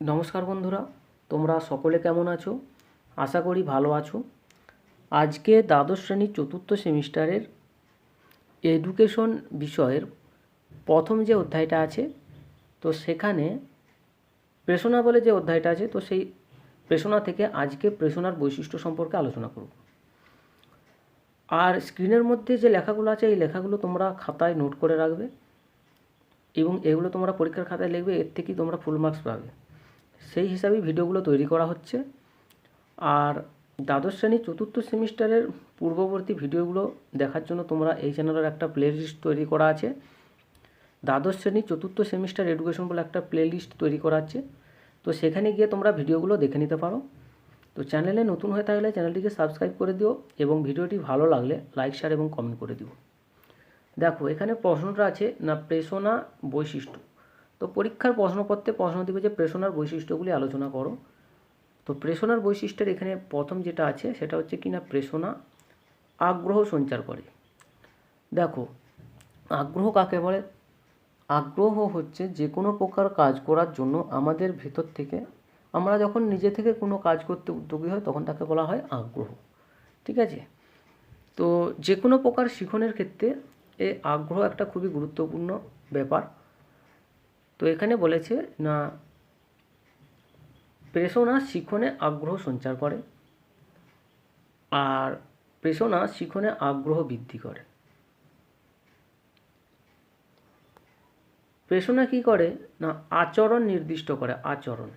নমস্কার বন্ধুরা, তোমরা সকলে কেমন আছো? আশা করি ভালো আছো। আজকে দ্বাদশ শ্রেণির চতুর্থ সেমিস্টারের এডুকেশন বিষয়ের প্রথম যে অধ্যায়টা আছে, তো সেখানে প্রেষণা বলে যে অধ্যায়টা আছে, তো সেই প্রেষণা থেকে আজকে প্রেষণার বৈশিষ্ট্য সম্পর্কে আলোচনা করব। আর স্ক্রিনের মধ্যে যে লেখাগুলো আছে, এই লেখাগুলো তোমরা খাতায় নোট করে রাখবে এবং এগুলো তোমরা পরীক্ষার খাতায় লিখবে, এর থেকেই তোমরা ফুল মার্কস পাবে। সেই হিসাবেই ভিডিওগুলো তৈরি করা হচ্ছে। আর দ্বাদশ শ্রেণির চতুর্থ সেমিস্টারের পূর্ববর্তী ভিডিওগুলো দেখার জন্য তোমরা এই চ্যানেলের একটা প্লে লিস্ট তৈরি করা আছে। দ্বাদশ শ্রেণির চতুর্থ সেমিস্টার এডুকেশন বলে একটা প্লে লিস্ট তৈরি করা আছে। তো সেখানে গিয়ে তোমরা ভিডিওগুলো দেখে নিতে পারো। তো চ্যানেলে নতুন হয়ে থাকলে চ্যানেলটিকে সাবস্ক্রাইব করে দিও এবং ভিডিওটি ভালো লাগলে লাইক শেয়ার এবং কমেন্ট করে দিও। দেখো, এখানে প্রশ্নটা আছে, না, প্রেষণা বৈশিষ্ট্য? তো পরীক্ষার প্রশ্নপত্রে প্রশ্ন দিবে যে প্রেষণার বৈশিষ্ট্যগুলি আলোচনা করো। তো প্রেষণার বৈশিষ্ট্যের এখানে প্রথম যেটা আছে, সেটা হচ্ছে কি না, প্রেষণা আগ্রহ সঞ্চার করে। দেখো, আগ্রহ কাকে বলে? আগ্রহ হচ্ছে যে কোনো প্রকার কাজ করার জন্য আমাদের ভেতর থেকে, আমরা যখন নিজে থেকে কোনো কাজ করতে উদ্যোগী হয় তখন তাকে বলা হয় আগ্রহ। ঠিক আছে? তো যে কোনো প্রকার শিখনের ক্ষেত্রে এই আগ্রহ একটা খুবই গুরুত্বপূর্ণ ব্যাপার। তো এখানে বলেছে, না প্রেষণা শিখনে আগ্রহ সঞ্চার করে আর প্রেষণা শিখনে আগ্রহ বৃদ্ধি করে। প্রেষণা কি করে? না, আচরণ নির্দিষ্ট করে, আচরণ।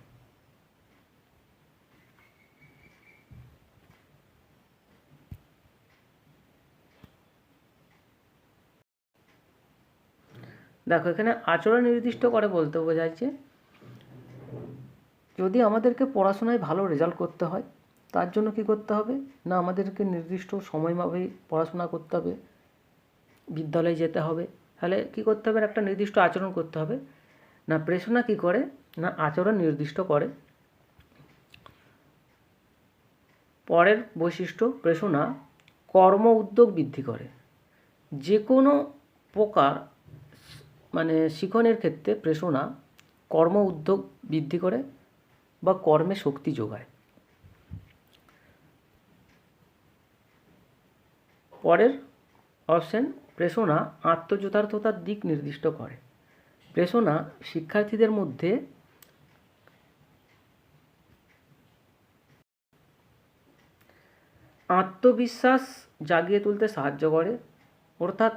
দেখো, এখানে আচরণ নির্দিষ্ট করে বলতে বোঝাচ্ছে। যদি আমাদেরকে পড়াশোনায় ভালো রেজাল্ট করতে হয়, তার জন্য কি করতে হবে? না, আমাদেরকে নির্দিষ্ট সময়ভাবেই পড়াশোনা করতে হবে, বিদ্যালয়ে যেতে হবে। তাহলে কি করতে হবে? একটা নির্দিষ্ট আচরণ করতে হবে। না প্রেষণা কি করে? না, আচরণ নির্দিষ্ট করে। পরের বৈশিষ্ট্য প্রেষণা কর্ম উদ্যোগ বৃদ্ধি করে। যে কোনো প্রকার মানে শিখনের ক্ষেত্রে প্রেষণা কর্ম উদ্যোগ বৃদ্ধি করে বা কর্মে শক্তি যোগায়। পরের অপশন, প্রেষণা আত্মযথার্থতার দিক নির্দিষ্ট করে। প্রেষণা শিক্ষার্থীদের মধ্যে আত্মবিশ্বাস জাগিয়ে তুলতে সাহায্য করে, অর্থাৎ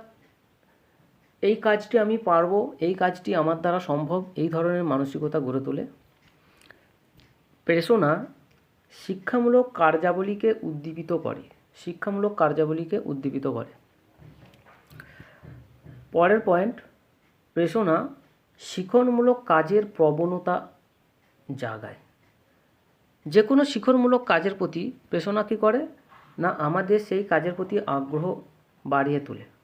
এই কাজটি আমি পারব, এই কাজটি আমার দ্বারা সম্ভব, এই ধরনের মানসিকতা গড়ে তোলে। প্রেষণা শিক্ষামূলক কার্যাবলীকে উদ্দীপিত করে, শিক্ষামূলক কার্যাবলীকে উদ্দীপিত করে। পরের পয়েন্ট প্রেষণা শিখনমূলক কাজের প্রবণতা জাগায়। যে কোনো শিখনমূলক কাজের প্রতি প্রেষণা কী করে? না, আমাদের সেই কাজের প্রতি আগ্রহ বাড়িয়ে তোলে।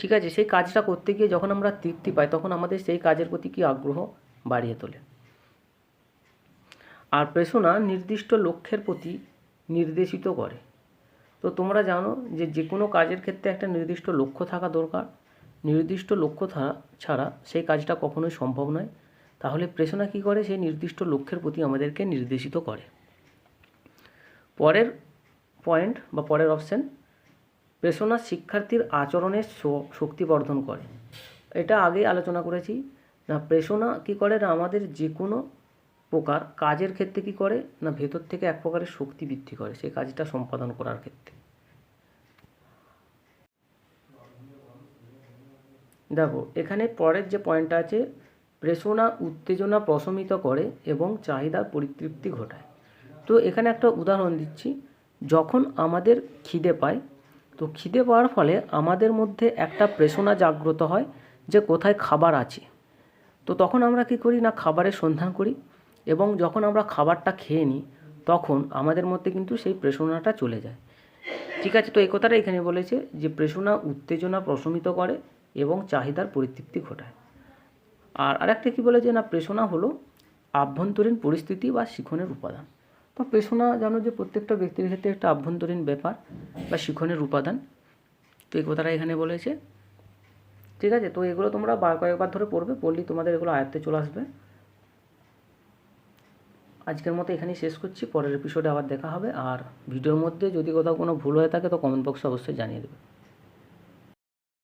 ঠিক আছে? সেই কাজটা করতে গিয়ে যখন আমরা তৃপ্তি পাই, তখন আমাদের সেই কাজের প্রতি কি আগ্রহ বাড়িয়ে তোলে? আর প্রেষণা নির্দিষ্ট লক্ষ্যের প্রতি নির্দেশিত করে। তো তোমরা জানো যে যে কোনো কাজের ক্ষেত্রে একটা নির্দিষ্ট লক্ষ্য থাকা দরকার। নির্দিষ্ট লক্ষ্য ছাড়া সেই কাজটা কখনোই সম্ভব নয়। তাহলে প্রেষণা কী করে? সেই নির্দিষ্ট লক্ষ্যের প্রতি আমাদেরকে নির্দেশিত করে। পরের পয়েন্ট বা পরের অপশান প্রেষণা শিক্ষার্থীর আচরণের শক্তিবর্ধন করে। এটা আগেই আলোচনা করেছি। না প্রেষণা কী করে না আমাদের যে কোনো প্রকার কাজের ক্ষেত্রে কি করে, না ভেতর থেকে এক প্রকারের শক্তি বৃদ্ধি করে, সেই কাজটা সম্পাদন করার ক্ষেত্রে। দেখো, এখানে পরের যে পয়েন্টটা আছে প্রেষণা উত্তেজনা প্রশমিত করে এবং চাহিদার পরিতৃপ্তি ঘটায়। তো এখানে একটা উদাহরণ দিচ্ছি। যখন আমাদের খিদে পায় তো খিদে পাওয়ার ফলে আমাদের মধ্যে একটা প্রেষণা জাগ্রত হয় যে কোথায় খাবার আছে। তো তখন আমরা কী করি না খাবারের সন্ধান করি এবং যখন আমরা খাবারটা খেয়ে নিই, তখন আমাদের মধ্যে কিন্তু সেই প্রেষণাটা চলে যায়। ঠিক আছে, তো এই কথাটা এখানে বলেছে যে প্রেষণা উত্তেজনা প্রশমিত করে এবং চাহিদার পরিতৃপ্তি ঘটায়। আর আরেকটা কী বলেছে না প্রেষণা হলো আভ্যন্তরীণ পরিস্থিতি বা শিখনের উপাদান। তো পেশনা জানো যে প্রত্যেকটা ব্যক্তির ক্ষেত্রে একটা আভ্যন্তরীণ ব্যাপার বা শিখনের উপাদান। তো এই কথাটা এখানে বলেছে। ঠিক আছে? তো এগুলো তোমরা বার কয়েকবার ধরে পড়বে, পড়লেই তোমাদের এগুলো আয়ত্তে চলে আসবে। আজকের মতো এখানেই শেষ করছি। পরের এপিসোডে আবার দেখা হবে। আর ভিডিওর মধ্যে যদি কোথাও কোনো ভুল হয়ে থাকে, তো কমেন্ট বক্সে অবশ্যই জানিয়ে দেবে।